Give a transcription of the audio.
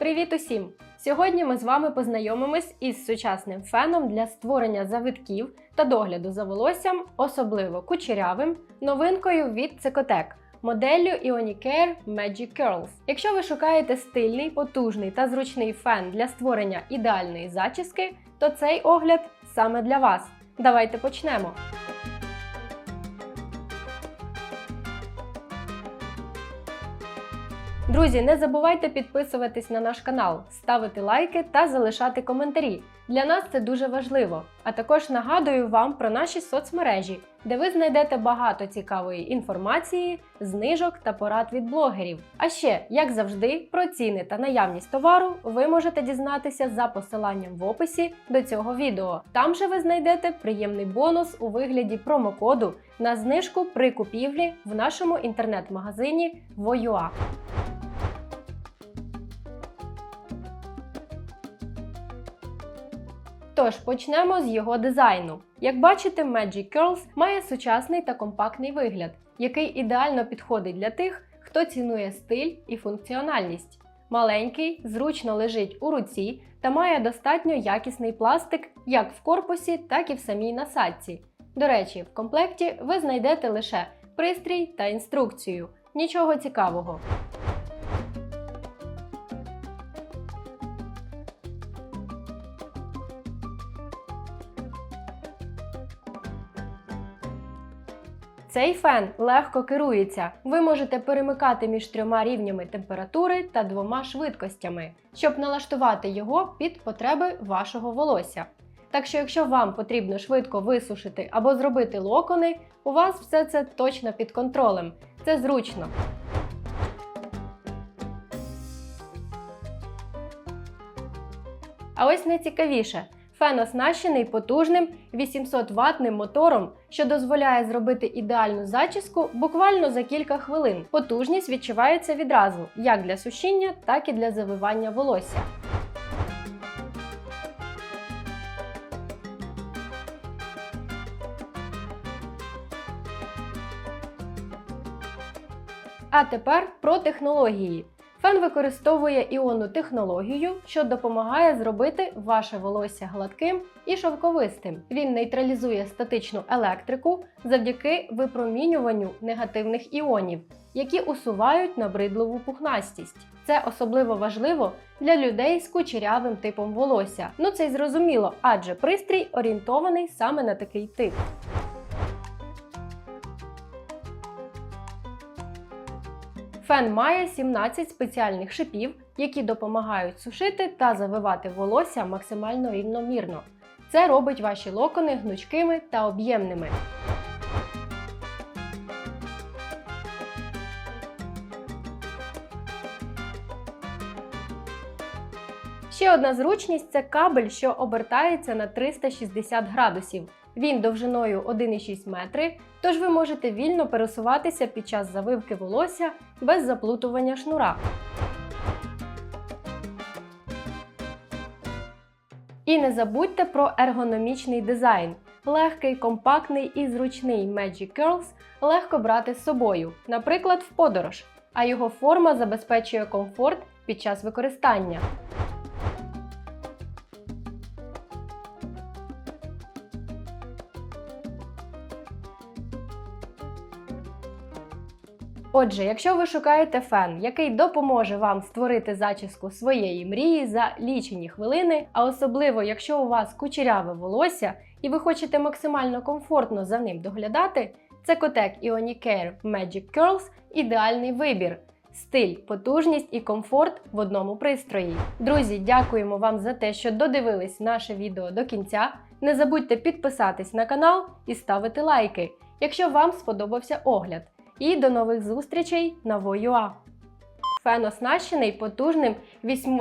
Привіт усім! Сьогодні ми з вами познайомимось із сучасним феном для створення завитків та догляду за волоссям, особливо кучерявим, новинкою від Cecotec – моделлю Ionicare Magic Curls. Якщо ви шукаєте стильний, потужний та зручний фен для створення ідеальної зачіски, то цей огляд саме для вас. Давайте почнемо. Друзі, не забувайте підписуватись на наш канал, ставити лайки та залишати коментарі. Для нас це дуже важливо. А також нагадую вам про наші соцмережі, де ви знайдете багато цікавої інформації, знижок та порад від блогерів. А ще, як завжди, про ціни та наявність товару ви можете дізнатися за посиланням в описі до цього відео. Там же ви знайдете приємний бонус у вигляді промокоду на знижку при купівлі в нашому інтернет-магазині Voyua. Тож почнемо з його дизайну. Як бачите, Magic Curls має сучасний та компактний вигляд, який ідеально підходить для тих, хто цінує стиль і функціональність. Маленький, зручно лежить у руці та має достатньо якісний пластик як в корпусі, так і в самій насадці. До речі, в комплекті ви знайдете лише пристрій та інструкцію. Нічого цікавого. Цей фен легко керується. Ви можете перемикати між трьома рівнями температури та двома швидкостями, щоб налаштувати його під потреби вашого волосся. Так що, якщо вам потрібно швидко висушити або зробити локони, у вас все це точно під контролем. Це зручно. А ось найцікавіше. Фен оснащений потужним 800 ваттним мотором, що дозволяє зробити ідеальну зачіску буквально за кілька хвилин. Потужність відчувається відразу як для сушіння, так і для завивання волосся. А тепер про технології. Фен використовує іонну технологію, що допомагає зробити ваше волосся гладким і шовковистим. Він нейтралізує статичну електрику завдяки випромінюванню негативних іонів, які усувають набридливу пухнастість. Це особливо важливо для людей з кучерявим типом волосся. Ну це й зрозуміло, адже пристрій орієнтований саме на такий тип. Фен має 17 спеціальних шипів, які допомагають сушити та завивати волосся максимально рівномірно. Це робить ваші локони гнучкими та об'ємними. Ще одна зручність це кабель, що обертається на 360 градусів. Він довжиною 1,6 метри, тож ви можете вільно пересуватися під час завивки волосся без заплутування шнура. І не забудьте про ергономічний дизайн. Легкий, компактний і зручний Magic Curls легко брати з собою, наприклад, в подорож, а його форма забезпечує комфорт під час використання. Отже, якщо ви шукаєте фен, який допоможе вам створити зачіску своєї мрії за лічені хвилини, а особливо якщо у вас кучеряве волосся і ви хочете максимально комфортно за ним доглядати, це Cotec Ionicare Magic Curls ідеальний вибір. Стиль, потужність і комфорт в одному пристрої. Друзі, дякуємо вам за те, що додивились наше відео до кінця. Не забудьте підписатись на канал і ставити лайки, якщо вам сподобався огляд. І до нових зустрічей на Воюа. Фен оснащений потужним 8...